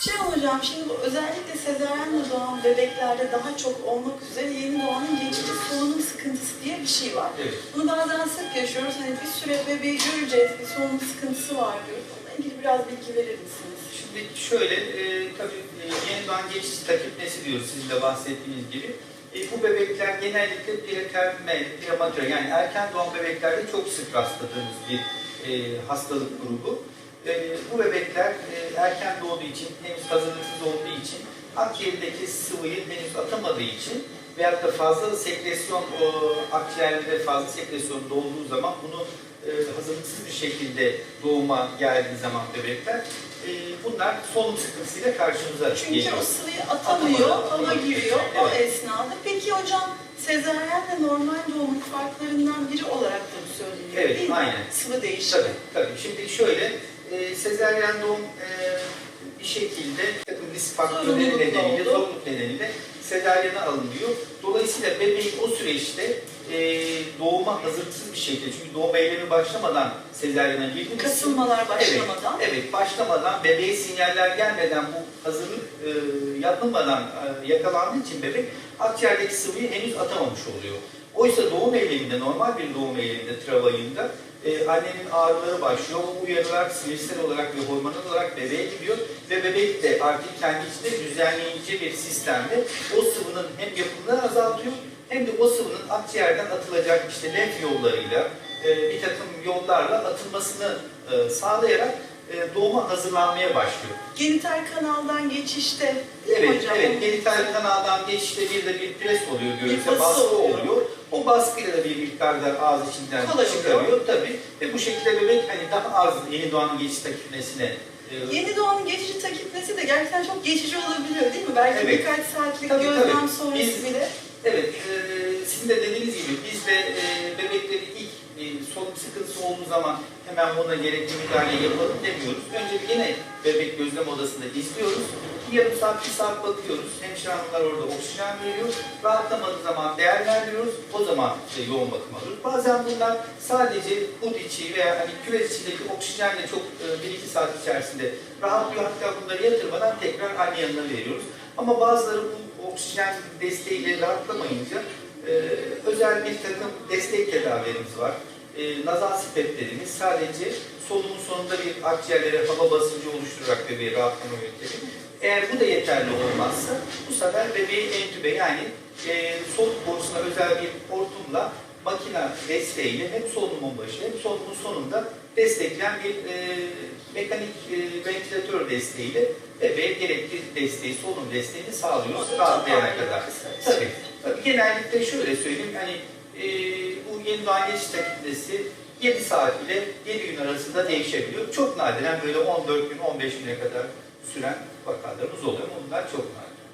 Şey hocam şimdi bu özellikle sezaryenle doğan bebeklerde daha çok olmak üzere yeni doğanın geçici solunum sıkıntısı diye bir şey var. Evet. Bunu bazen sık yaşıyoruz. Hani bir süre bebeği göreceğiz, bir solunum sıkıntısı var diyoruz. Onunla ilgili biraz bilgi verir misiniz? Şimdi şöyle, e, tabii e, yeni doğan geçici takip nesi diyoruz sizin de bahsettiğiniz gibi. E, bu bebekler genellikle preterme, prematüre yani erken doğan bebeklerde çok sık rastladığımız bir e, hastalık grubu. E, bu bebekler e, erken doğduğu için, henüz hazırlıksız olduğu için, akciğerdeki sıvıyı henüz atamadığı için veyahut da fazla sekresyon, o, akciğerde fazla sekresyon olduğu zaman bunu e, hazırlıksız bir şekilde doğuma geldiği zaman bebekler e, bunlar solunum sıkıntısıyla karşımıza Çünkü geliyor. o sıvıyı atamıyor, hava giriyor o Evet. esnada. Hocam sezaryenle normal doğumun farklarından biri olarak da bu söyleniyor Evet, değil mi? aynen. Sıvı değişimi. Tabii, tabii. Şimdi şöyle, e, sezaryen doğum e, bir şekilde takım risk faktörleri nedeniyle, zorunluluk nedeniyle sezaryene alınıyor. Dolayısıyla bebeğin o süreçte e, doğuma hazırlıksız bir şekilde, çünkü doğum eylemi başlamadan sezaryene girdiğimiz Kasılmalar başlamadan. Evet, evet, başlamadan, bebeğe sinyaller gelmeden bu hazırlık e, yapılmadan e, yakalandığı için bebek akciğerdeki sıvıyı henüz atamamış oluyor. Oysa doğum eyleminde, normal bir doğum eyleminde, travayında e, annenin ağrıları başlıyor. O uyarılar sinirsel olarak ve hormonal olarak bebeğe gidiyor ve bebek de artık kendi içinde düzenleyici bir sistemde o sıvının hem yapımını azaltıyor hem de o sıvının akciğerden atılacak işte lenf yollarıyla e, bir takım yollarla atılmasını e, sağlayarak e, doğuma hazırlanmaya başlıyor. Genital kanaldan geçişte Evet, hocam? evet. Genital kanaldan geçişte bir de bir pres oluyor göğüse, bası baskı oluyor. oluyor. O baskıyla da bir miktarda ağız içinden çıkarıyor tabii. Ve bu şekilde bebek hani daha az yeni doğanın geçiş takipnesine e, Yeni doğanın geçici takipnesi de gerçekten çok geçici olabiliyor değil mi? Belki Evet. birkaç saatlik Tabii, gözlem tabii. sonrası Biz- bile. Evet, e, sizin de dediğiniz gibi biz de e, bebekleri e, solunum sıkıntısı olduğu zaman hemen buna gerekli müdahale yapalım demiyoruz. Önce bir yine bebek gözlem odasında izliyoruz. Bir yarım saat, bir saat bakıyoruz. Hemşire hanımlar orada oksijen veriyor. Rahatlamadığı zaman değerlendiriyoruz. O zaman işte yoğun bakım alıyoruz. Bazen bunlar sadece hud içi veya hani küvet içindeki oksijenle çok e, 1-2 saat içerisinde rahatlıyor. Hatta bunları yatırmadan tekrar anne yanına veriyoruz. Ama bazıları bu oksijen desteğiyle rahatlamayınca e, özel bir takım destek tedavilerimiz var. E, nazal spet dediğimiz sadece solumun sonunda bir akciğerlere hava basıncı oluşturarak bebeği rahatlama yöntemi. Eğer bu da yeterli olmazsa bu sefer bebeği entübe yani e, soluk borusuna özel bir hortumla makina desteğiyle hem solunumun başı hem solunumun sonunda destekleyen bir e, mekanik e, ventilatör desteğiyle bebeğe gerekli desteği, solunum desteğini sağlıyoruz rahatlayana kadar. Tabii. Tabii genellikle şöyle söyleyeyim, hani e, bu yeni geçiş takipnesi 7 saat ile 7 gün arasında değişebiliyor. Çok nadiren böyle 14 gün, 15 güne kadar süren vakalarımız oluyor bunlar çok nadir.